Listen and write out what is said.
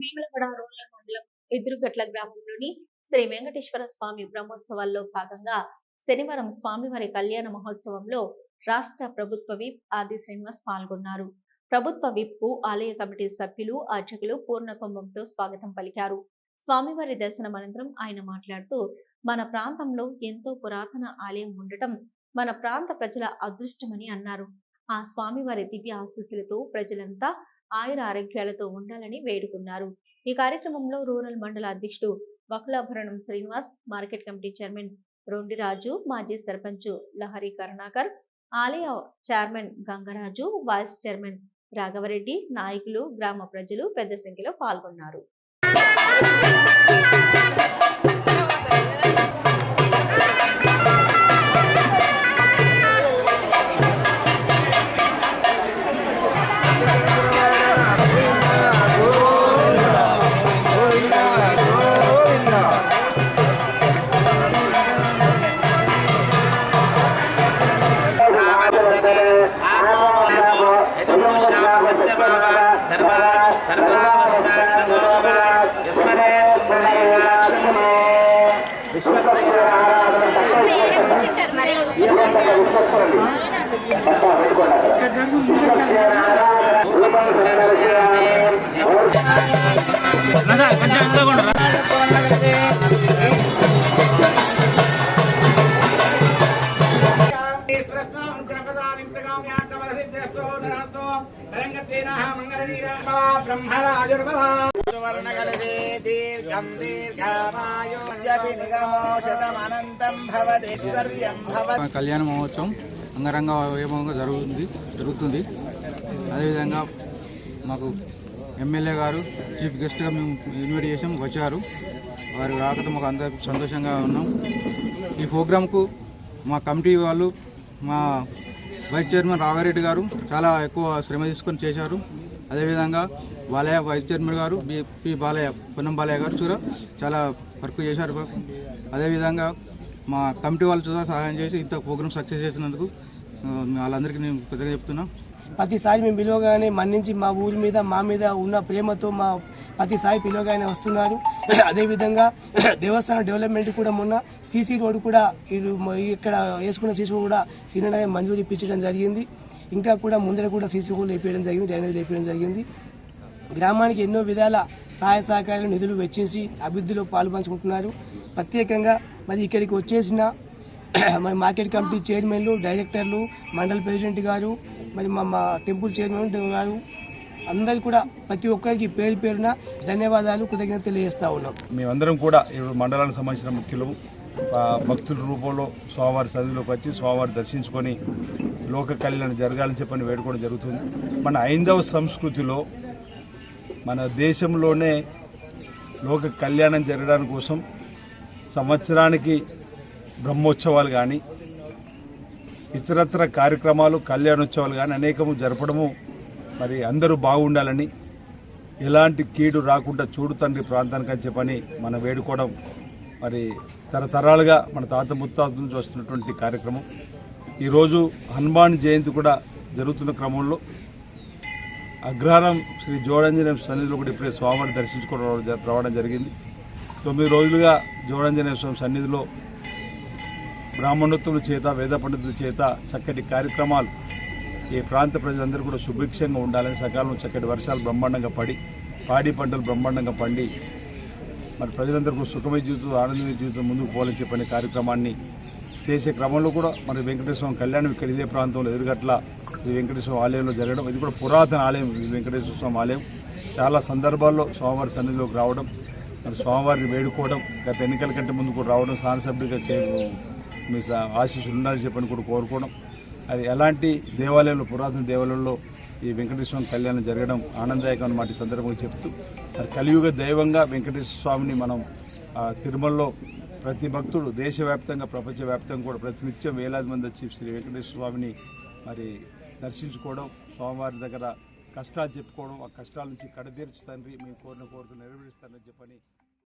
భీమలపడ రోడ్ల మండలం ఎదురుగట్ల గ్రామంలోని శ్రీ వెంకటేశ్వర స్వామి బ్రహ్మోత్సవాల్లో భాగంగా శనివారం స్వామివారి కళ్యాణ మహోత్సవంలో రాష్ట్ర ప్రభుత్వ విప్ ఆది శ్రీనివాస్ పాల్గొన్నారు. ప్రభుత్వ విప్కు ఆలయ కమిటీ సభ్యులు అర్చకులు పూర్ణ కుంభంతో స్వాగతం పలికారు. స్వామివారి దర్శనం అనంతరం ఆయన మాట్లాడుతూ మన ప్రాంతంలో ఎంతో పురాతన ఆలయం ఉండటం మన ప్రాంత ప్రజల అదృష్టమని అన్నారు. ఆ స్వామివారి దివ్య ఆశీస్సులతో ప్రజలంతా ఆయుర ఆరోగ్యాలతో ఉండాలని వేడుకున్నారు. ఈ కార్యక్రమంలో రూరల్ మండల అధ్యక్షుడు Vakulabharanam Srinivas market committee chairman Rondiraju మాజీ సర్పంచ్ లహరి కరుణాకర్ ఆలయ chairman Gangaraju vice chairman Raghavareddy నాయకులు గ్రామ ప్రజలు పెద్ద సంఖ్యలో పాల్గొన్నారు. సర్వదా సర్వావస్థానందోత్వా యస్మరే పుండరీకాక్షం కొంచెం అందకుండా కళ్యాణ మహోత్సవం అంగరంగ వైభవంగా జరుగుతుంది జరుగుతుంది. అదేవిధంగా మాకు ఎమ్మెల్యే గారు చీఫ్ గెస్ట్గా మేము ఇన్వైట్ చేసాం వచ్చారు. వారు రాకతో మాకు అందరూ సంతోషంగా ఉన్నాం. ఈ ప్రోగ్రాంకు మా కమిటీ వాళ్ళు మా వైస్ చైర్మన్ రాఘారెడ్డి గారు చాలా ఎక్కువ శ్రమ తీసుకొని చేశారు. అదేవిధంగా Balayya vice chairman garu BP Balayya Ponnam Balayya garu చూడ చాలా వర్క్ చేశారు. అదేవిధంగా మా కమిటీ వాళ్ళు చూడ సహాయం చేసి ఇంత ప్రోగ్రామ్ సక్సెస్ చేసినందుకు వాళ్ళందరికీ నేను పెద్దగా చెప్తున్నా. ప్రతిసారి మేము పిలవగానే మన్నించి మా ఊరి మీద మా మీద ఉన్న ప్రేమతో మా ప్రతిసారి పిలవగానే వస్తున్నారు. అదేవిధంగా దేవస్థానం డెవలప్మెంట్ కూడా మొన్న సీసీ రోడ్ కూడా ఇక్కడ వేసుకున్న సీసీ కూడా సీనియర్ మంజూరు ఇప్పించడం జరిగింది. ఇంకా కూడా ముందర కూడా సీసీ రోడ్లు వేపించడం జరిగింది డ్రైనేజ్ వేపించడం జరిగింది. గ్రామానికి ఎన్నో విధాల సహాయ సహకారాలు నిధులు వెచ్చించి అభివృద్ధిలో పాల్పంచుకుంటున్నారు. ప్రత్యేకంగా మరి ఇక్కడికి వచ్చేసిన మరి మార్కెట్ కమిటీ చైర్మన్లు డైరెక్టర్లు మండల ప్రెసిడెంట్ గారు మరి మా టెంపుల్ చైర్మన్ గారు అందరికీ కూడా ప్రతి ఒక్కరికి పేరు పేరున ధన్యవాదాలు కృతజ్ఞత తెలియజేస్తా ఉన్నాం. మేమందరం కూడా ఇప్పుడు మండలానికి సంబంధించిన ముఖ్యులు భక్తుల రూపంలో స్వామివారి సన్నిధిలోకి వచ్చి స్వామివారి దర్శించుకొని లోక కళ్యాణం జరగాలని చెప్పని వేడుకోవడం జరుగుతుంది. మన ఐందవ సంస్కృతిలో మన దేశంలోనే లోక కళ్యాణం జరగడానికి కోసం సంవత్సరానికి బ్రహ్మోత్సవాలు కానీ ఇతరత్ర కార్యక్రమాలు కళ్యాణోత్సవాలు కానీ అనేకము జరపడము. మరి అందరూ బాగుండాలని ఎలాంటి కీడు రాకుండా చూడు తండ్రి ప్రాంతానికి అని చెప్పని మనం వేడుకోవడం మరి తరతరాలుగా మన తాత ముత్తాత నుంచి వస్తున్నటువంటి కార్యక్రమం. ఈరోజు హనుమాన్ జయంతి కూడా జరుగుతున్న క్రమంలో అగ్రహారం శ్రీ జోడంజనేయం సన్నిధిలో కూడా ఇప్పుడే స్వామివారిని దర్శించుకోవడం రావడం- రావడం జరిగింది. తొమ్మిది రోజులుగా జోడంజనేయ స్వామి సన్నిధిలో బ్రాహ్మణోత్తముల చేత వేద పండితుల చేత చక్కటి కార్యక్రమాలు. ఈ ప్రాంత ప్రజలందరూ కూడా సుభిక్షంగా ఉండాలని సకాలంలో చక్కటి వర్షాలు బ్రహ్మాండంగా పడి పాడి పంటలు బ్రహ్మాండంగా పండి మరి ప్రజలందరూ కూడా సుఖమయ జీవితం ఆనందమయ జీవితం ముందుకు పోవాలని చెప్పిన కార్యక్రమాన్ని చేసే క్రమంలో కూడా మరి వెంకటేశ్వరం కళ్యాణం ఇక్కడ ఇదే ప్రాంతంలో ఎదురుగట్ల శ్రీ వెంకటేశ్వర ఆలయంలో జరగడం. ఇది కూడా పురాతన ఆలయం ఈ వెంకటేశ్వర స్వామి ఆలయం. చాలా సందర్భాల్లో స్వామివారి సన్నిధిలోకి రావడం మరి స్వామివారిని వేడుకోవడం గత ఎన్నికల కంటే ముందు కూడా రావడం శాసనసభ్యుడిగా చే మీ స- ఆశీస్సులు ఉండాలని చెప్పని కూడా కోరుకోవడం. అది ఎలాంటి దేవాలయంలో పురాతన దేవాలయంలో ఈ వెంకటేశ్వర కళ్యాణం జరగడం ఆనందదాయకం అన్నమాట సందర్భంగా చెప్తూ మరి కలియుగ దైవంగా వెంకటేశ్వర స్వామిని మనం తిరుమలలో ప్రతి భక్తుడు దేశవ్యాప్తంగా ప్రపంచవ్యాప్తంగా కూడా ప్రతినిత్యం వేలాది మంది వచ్చి శ్రీ వెంకటేశ్వర స్వామిని మరి దర్శించుకోవడం స్వామివారి దగ్గర కష్టాలు చెప్పుకోవడం ఆ కష్టాల నుంచి కడతీర్చు తండ్రి మేము కోరిన కోరిక నెరవేరుస్తానని చెప్పని